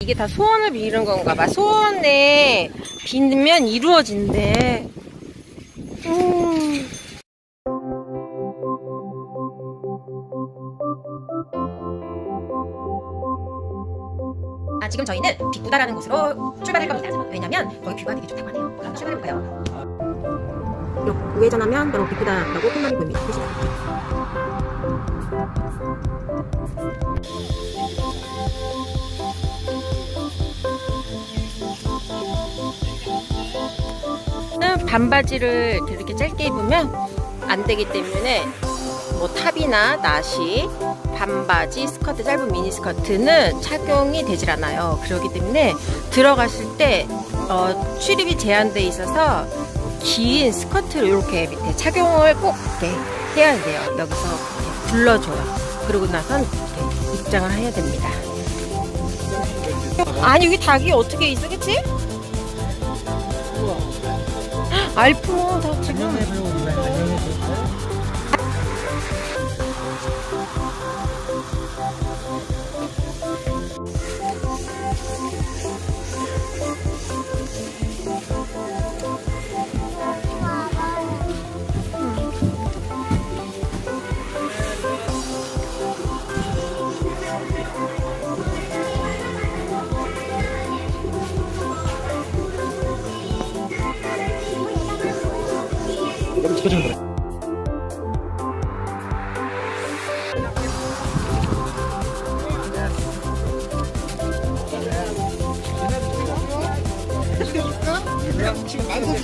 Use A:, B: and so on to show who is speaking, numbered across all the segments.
A: 이게 다 소원을 비는 건가 봐. 소원에 빌면 이루어진대. 음. 아, 지금 저희는 빅부다라는 곳으로 출발할 겁니다. 왜냐면 거기 뷰가 되게 좋다고 하네요. 그럼 출발해볼까요? 우회전하면 바로 빅부다라고 큰 말이 보입니다. 보시죠. 반바지를 이렇게 짧게 입으면 안 되기 때문에 뭐 탑이나 나시, 반바지, 스커트, 짧은 미니 스커트는 착용이 되질 않아요. 그렇기 때문에 들어가실 때 어, 출입이 제한돼 있어서 긴 스커트를 이렇게 밑에 착용을 꼭 이렇게 해야 돼요. 여기서 이렇게 불러줘요. 그러고 나선 이렇게 입장을 해야 됩니다. 아니 여기 닭이 어떻게 있어, 그치? 알프모 다 지금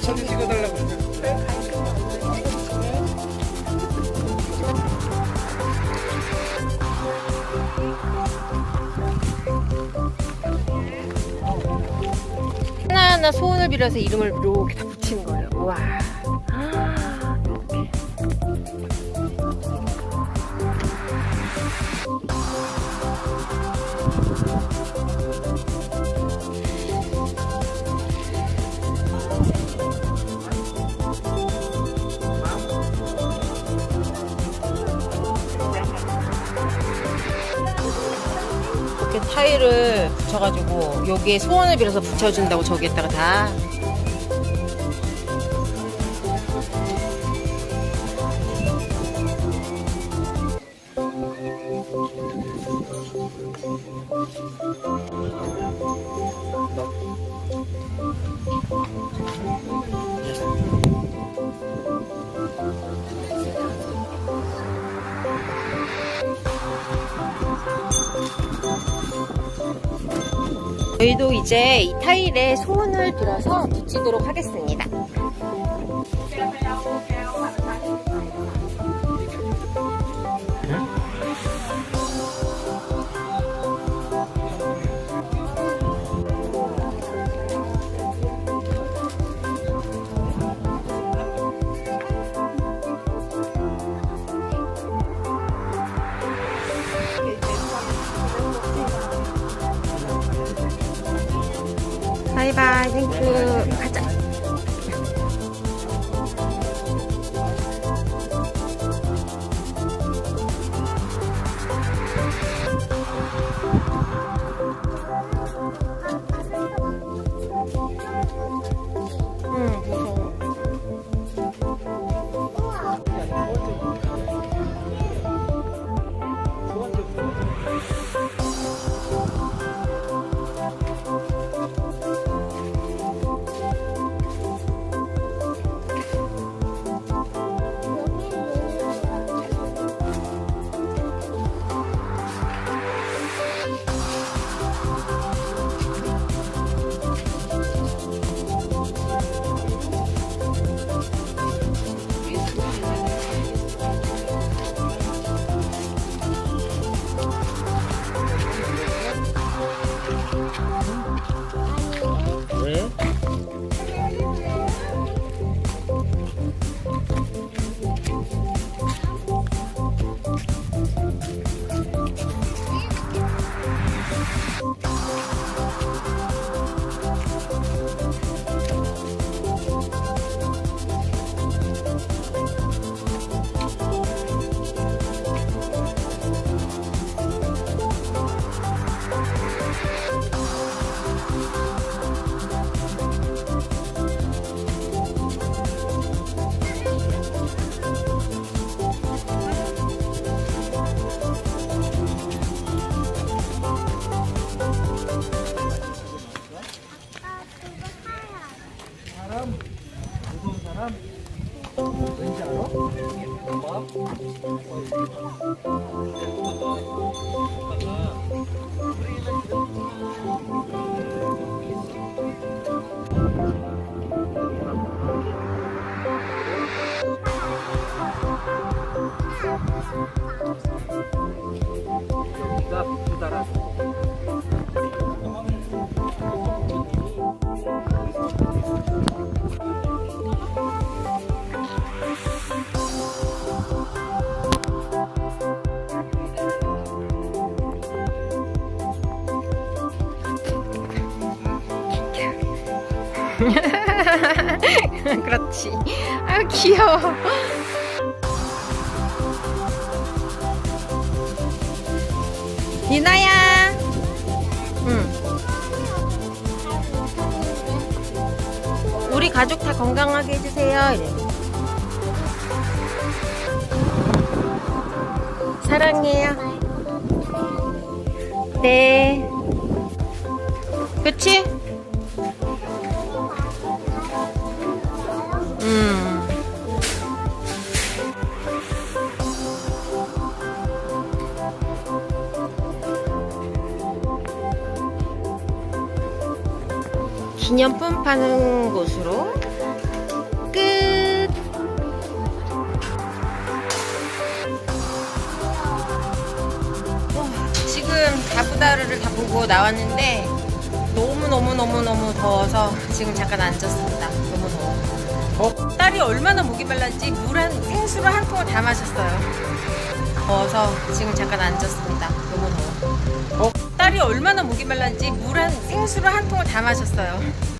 B: 사진 찍어달라고.
A: 하나하나 소원을 빌어서 이름을 이렇게 다 붙이는 거예요. 와. 타일을 붙여가지고 여기에 소원을 빌어서 붙여준다고 저기에다가 다 저희도 이제 이 타일에 소원을 빌어서 붙이도록 하겠습니다. 바이바이, 땡큐. 가자.
B: 여기가 부다라.
A: 그렇지. 아유 귀여워. 유나야. 응. 우리 가족 다 건강하게 해주세요. 이래. 사랑해요. 네. 그치? 기념품 파는 곳으로 끝. 와, 지금 다부다르를 다 보고 나왔는데 너무 너무 너무 너무 더워서 지금 잠깐 앉았습니다. 너무 더워. 딸이 얼마나 목이 말랐지 물 한 생수를 한 통을 다 마셨어요. 더워서 지금 잠깐 앉았습니다. 너무 더워. 딸이 얼마나 목이 말랐지 물 한 생수를 한 통을 다 마셨어요.